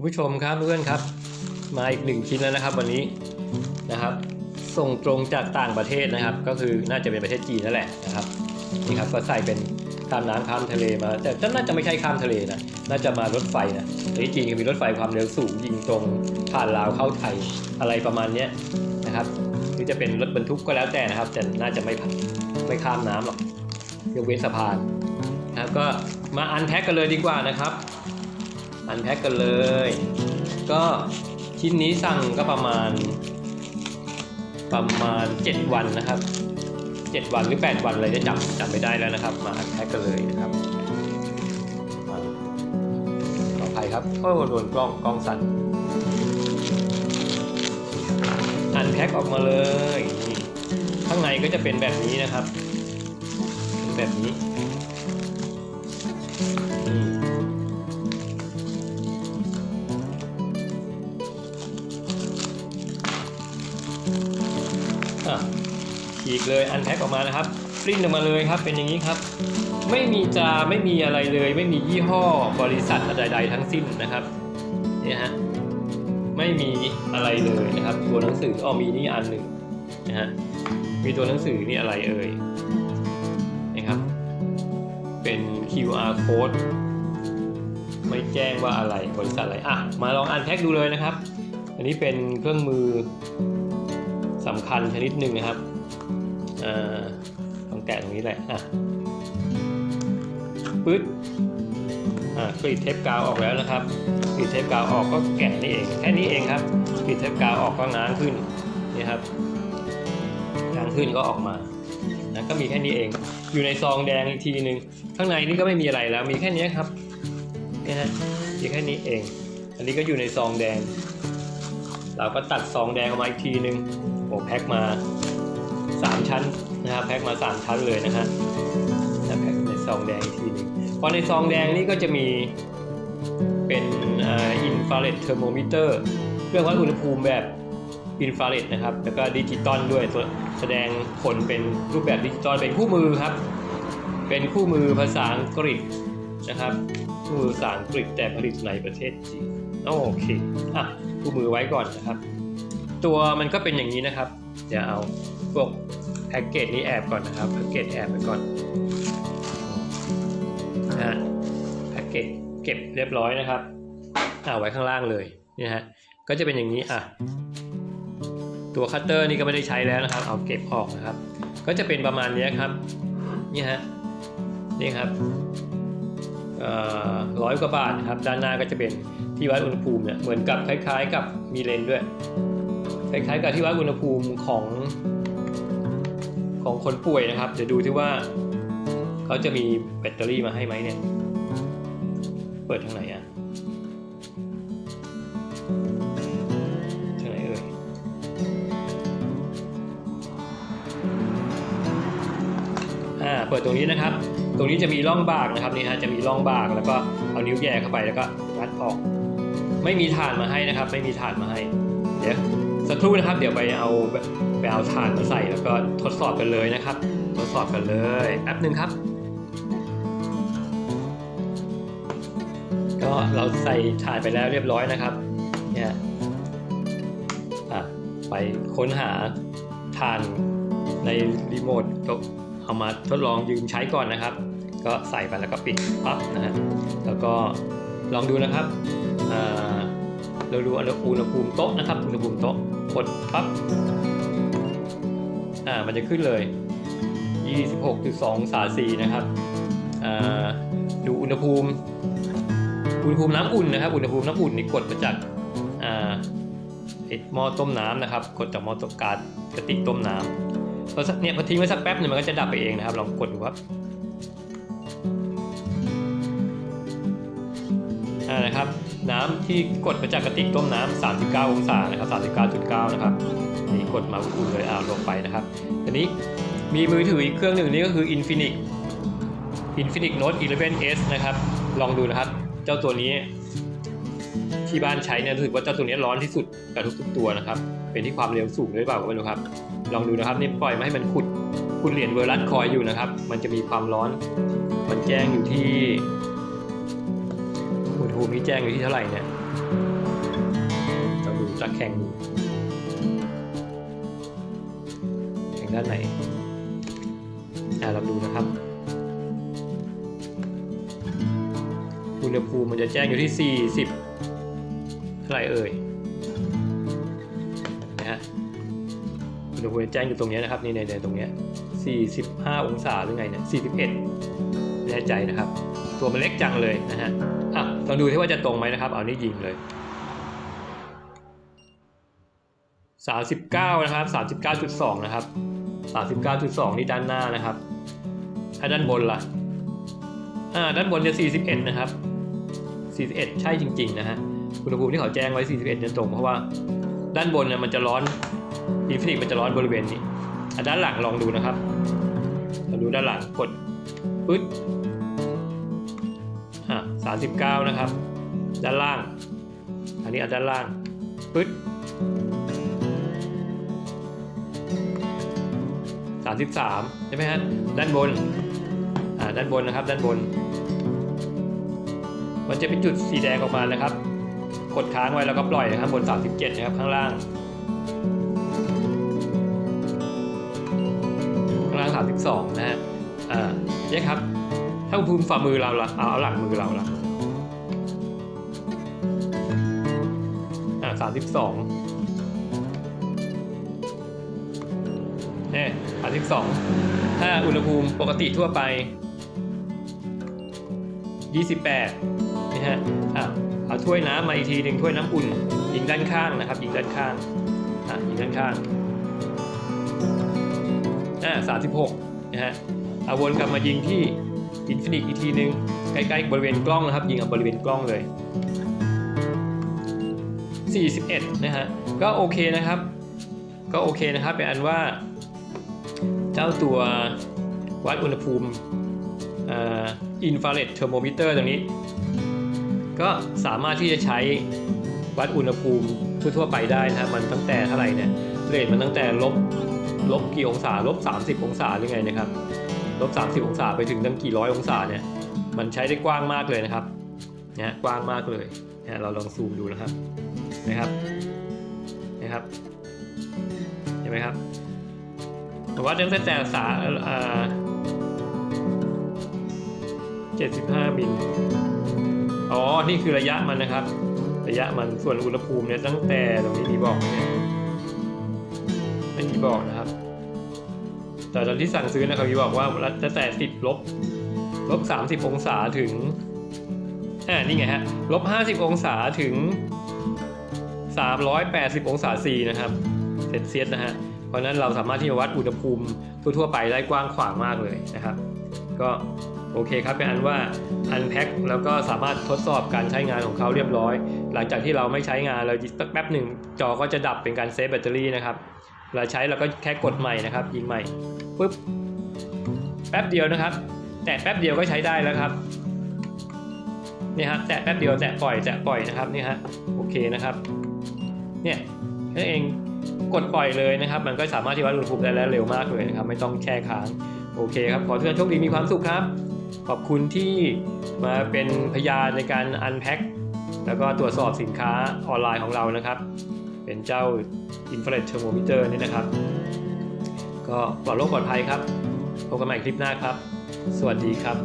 คุณผู้ชมครับเพื่อนครับ มาอีกหนึ่งชิ้นแล้วนะครับ วันนี้นะครับ ส่งตรงจากต่างประเทศนะครับ ก็คือน่าจะเป็นประเทศจีนนั่นแหละนะครับนี่ครับก็ใส่เป็นข้ามน้ำข้ามทะเลมา แต่ก็น่าจะไม่ใช่ข้ามทะเลนะน่าจะมารถไฟนะแต่ที่จีนก็มีรถไฟความเร็วสูงยิงตรงผ่านลาวเข้าไทยอะไรประมาณนี้นะครับหรือจะเป็นรถบรรทุกก็แล้วแต่นะครับ แต่น่าจะไม่ผ่านไม่ข้ามน้ำหรอกยกเว้นสะพานนะครับก็มาอันแพ็กกันเลยดีกว่านะครับ อันแพ็กกันเลย ก็ชิ้นนี้สั่งก็ประมาณ ประมาณ 7 วันนะครับ 7 วันหรือ 8 วันอะไรจะจำจำไม่ได้แล้วนะครับ มาอันแพ็กกันเลยนะครับขออภัยครับโอ้โดนกล้องกล้องสั่นอันแพ็กออกมาเลย ข้างในก็จะเป็นแบบนี้นะครับเป็นแบบนี้ อะฉีกเลยอันแพ็คออกมานะครับปริ้นออกมาเลยครับ เป็นอย่างนี้ครับ ไม่มีจาไม่มีอะไรเลย ไม่มียี่ห้อบริษัทใดๆทั้งสิ้นนะครับเนี่ยฮะไม่มีอะไรเลยนะครับ ตัวหนังสืออ้อมีนี่อันหนึ่งนะฮะมีตัวหนังสือนี่อะไรเอ่ยนะครับ เป็น QR code ไม่แจ้งว่าอะไรบริษัทอะไรอะมาลองอันแพ็คดูเลยนะครับ อันนี้เป็นเครื่องมือ สำคัญชนิดหนึ่งนะครับต้องแกะตรงนี้แหละอะปึ๊ดอ่ากรีดเทปกาวออกแล้วนะครับกรีดเทปกาวออกก็แกะนี่เอง แค่นี้เองครับกรีดเทปกาวออกก็ง้างขึ้นนี่ครับง้างขึ้นก็ออกมานะก็มีแค่นี้เอง อยู่ในซองแดงอีกทีหนึ่งข้างในนี่ก็ไม่มีอะไรแล้ว มีแค่นี้ครับนี่ฮะมีแค่นี้เอง อันนี้ก็อยู่ในซองแดง เราก็ตัดซองแดงออกมาอีกทีหนึ่ง โอ้แพ็คมา 3 ชั้นนะครับแพ็คมา 3 ชั้นเลยนะฮะแล้วแพ็คในซองแดงอีกทีนึงพอในซองแดงนี่ก็จะมีเป็นอินฟราเรดเทอร์โมมิเตอร์เครื่องวัดอุณหภูมิแบบอินฟราเรดนะครับ แล้วก็ดิจิตอลด้วยแสดงผลเป็นรูปแบบดิจิตอลเป็นคู่มือครับ เป็นคู่มือภาษาอังกฤษนะครับคู่มือภาษาอังกฤษแต่ผลิตในประเทศจีนโอเคอะคู่มือไว้ก่อนนะครับ ตัวมันก็เป็นอย่างนี้นะครับ เดี๋ยวเอาพวกแพ็กเกจนี้แอบก่อนนะครับแพ็กเกจแอบไปก่อนนะฮะแพ็กเกจเก็บเรียบร้อยนะครับเอาไว้ข้างล่างเลยนี่ฮะก็จะเป็นอย่างนี้อะตัวคัตเตอร์นี่ก็ไม่ได้ใช้แล้วนะครับ เอาเก็บออกนะครับ ก็จะเป็นประมาณนี้ครับนี่ฮะนี่ครับร้อยกว่าบาทนะครับด้านหน้าก็จะเป็นที่วัดอุณหภูมิเนี่ยเหมือนกับคล้าย ๆ กับมีเลนด้วย คล้ายๆกับที่วัดอุณหภูมิของของคนป่วยนะครับ เดี๋ยวดูที่ว่าเขาจะมีแบตเตอรี่มาให้ไหมเนี่ย เปิดทางไหนอะทางไหนเอ่ย อ่า เปิดตรงนี้นะครับ ตรงนี้จะมีร่องบากนะครับนี่ฮะ จะมีร่องบากแล้วก็เอานิ้วแย่เข้าไปแล้วก็รัดออก ไม่มีฐานมาให้นะครับ ไม่มีฐานมาให้ เดี๋ยว สักครู่นะครับ เดี๋ยวไปเอาไปเอาฐานมาใส่แล้วก็ทดสอบกันเลยนะครับ ทดสอบกันเลยแป๊บหนึ่งครับ ก็เราใส่ฐานไปแล้วเรียบร้อยนะครับ เนี่ยอะไปค้นหาฐานในรีโมทก็เอามาทดลองยืมใช้ก่อนนะครับ ก็ใส่ไปแล้วก็ปิดปั๊บนะฮะแล้วก็ลองดูนะครับอ่าเราดูอุณหภูมิโต๊ะนะครับอุณหภูมิโต๊ะ กดปั๊บ อ่า มันจะขึ้นเลย 26.2 องศาซีนะครับ อ่า ดูอุณหภูมิ อุณหภูมิน้ำอุ่นนะครับ อุณหภูมิน้ำอุ่นนี่กดมาจาก อ่าไอหม้อต้มน้ำนะครับ กดจากหม้อต้มกาดกระติกต้มน้ำพอสักเนี่ยพอทิ้งไว้สักแป๊บหนึงมันก็จะดับไปเองนะครับ ลองกดดูครับอ่านะครับ น้ำที่กดมาจากกระติกต้มน้ำ39 องศานะครับ 39.9 นะครับ นี่กดมาอุ่นเลยอ่าลงไปนะครับทีนี้มีมือถืออีกเครื่องหนึ่งนี่ก็คือ Infinix Infinix Note 11s นะครับ ลองดูนะครับ เจ้าตัวนี้ที่บ้านใช้เนี่ยรู้สึกว่าเจ้าตัวนี้ร้อนที่สุดกับทุกตัวนะครับ เป็นที่ความเร็วสูงหรือเปล่าก็ไม่รู้ครับ ลองดูนะครับนี่ปล่อยมาให้มันขุดขุดเหรียญเวอร์ลัสคอยอยู่นะครับ มันจะมีความร้อน มันแจ้งอยู่ที่ ภูมิที่แจ้งอยู่ที่เท่าไหร่เนี่ยเราดูจะแข่งดูแข่งด้านไหนอ่าเราดูนะครับอุณหภูมิมันจะแจ้งอยู่ที่ 40 เท่าไหร่เอ่ยนะฮะอุณหภูมิแจ้งอยู่ตรงเนี้ยนะครับนี่ในในตรงเนี้ย45 องศาหรือไงเนี่ย41แน่ใจนะครับ ตัวมันเล็กจังเลยนะฮะอะ ลองดูที่ว่าจะตรงไหมนะครับ เอานี่ยิงเลย 39 นะครับ 39.2 นะครับ 39.2 นี่ด้านหน้านะครับ ถ้าด้านบนล่ะ อ่า ด้านบนจะ41 นะครับ 41 ใช่จริง ๆ นะฮะ อุณหภูมิที่เขาแจ้งไว้ 41เนี่ยตรงเพราะว่าด้านบนเนี่ยมันจะร้อนอินฟินิตมันจะร้อนบริเวณนี้ ด้านหลังลองดูนะครับลองดูด้านหลังกดปึ๊ด 39 นะครับ ด้านล่าง อันนี้อันด้านล่างปึ๊ด33ใช่ไหมฮะด้านบนอ่าด้านบนนะครับ ด้านบน มันจะเป็นจุดสีแดงออกมานะครับ กดค้างไว้แล้วก็ปล่อยนะครับบน 37 นะครับข้างล่างข้างล่าง 32 นะฮะอ่าเนี่ยครับถ้าอุณหภูมิฝ่ามือเราละเอาหลังมือเราละ 32เนี่ย32 ถ้าอุณหภูมิปกติทั่วไป 28นี่ฮะอะเอาถ้วยน้ำมาอีกทีหนึ่งถ้วยน้ำอุ่น ยิงด้านข้างนะครับ ยิงด้านข้างอะยิงด้านข้างอ่า36นะฮะเอาวนกลับมายิงที่อินฟินิตอีกทีหนึ่งใกล้ๆบริเวณกล้องนะครับ ยิงเอาบริเวณกล้องเลย 41 นะฮะ ก็โอเคนะครับ ก็โอเคนะครับเป็นอันว่า เจ้าตัววัดอุณหภูมิอินฟราเรดเทอร์โมมิเตอร์ตรงนี้ ก็สามารถที่จะใช้วัดอุณหภูมิทั่วๆไปได้นะมันตั้งแต่เท่าไหร่เนี่ยเรทมันตั้งแต่ลบลบกี่องศาลบ 30 องศาหรือไงนะครับลบ 30 องศาไปถึงตั้งกี่ร้อยองศาเนี่ยมันใช้ได้กว้างมากเลยนะครับนะกว้างมากเลยนะเราลองซูมดูนะครับ นะครับนะครับเห็นไหมครับแต่ว่าตั้งแต่สาอ่า75มิลอ๋อ นี่คือระยะมันนะครับ ระยะมันส่วนอุณหภูมิเนี่ยตั้งแต่ตรงนี้มีบอกเนี่ยไม่มีบอกนะครับ แต่ตอนที่สั่งซื้อนะครับมีบอกว่าตั้งแต่ติดลบลบ30องศาถึงอ่านี่ไงฮะลบ50องศาถึง 380 องศาซีนะครับเซนเซียสนะฮะเพราะนั้นเราสามารถที่จะวัดอุณหภูมิทั่วๆไปได้กว้างขวางมากเลยนะครับ ก็โอเคครับเป็นอันว่าอันแพ็คแล้วก็สามารถทดสอบการใช้งานของเขาเรียบร้อย หลังจากที่เราไม่ใช้งานเราสักแป๊บหนึ่งจอก็จะดับเป็นการเซฟแบตเตอรี่นะครับเราใช้เราก็แค่กดใหม่นะครับ ยิงใหม่ปุ๊บแป๊บเดียวนะครับ แต่แป๊บเดียวก็ใช้ได้แล้วครับนี่ฮะแตะแป๊บเดียวแตะปล่อยแตะปล่อยนะครับนี่ฮะโอเคนะครับ เนี่ยนั่นเองกดปล่อยเลยนะครับ มันก็สามารถที่วัดอุณหภูมิได้แล้วเร็วมากเลยนะครับ ไม่ต้องแช่ค้าง โอเคครับ ขอทุกท่านโชคดีมีความสุขครับ ขอบคุณที่มาเป็นพยานในการอันแพ็คแล้วก็ตรวจสอบสินค้าออนไลน์ของเรานะครับ เป็นเจ้า Infrared Thermometer นี่นะครับ ก็ปลอดโรคปลอดภัยครับพบกันใหม่คลิปหน้าครับ สวัสดีครับ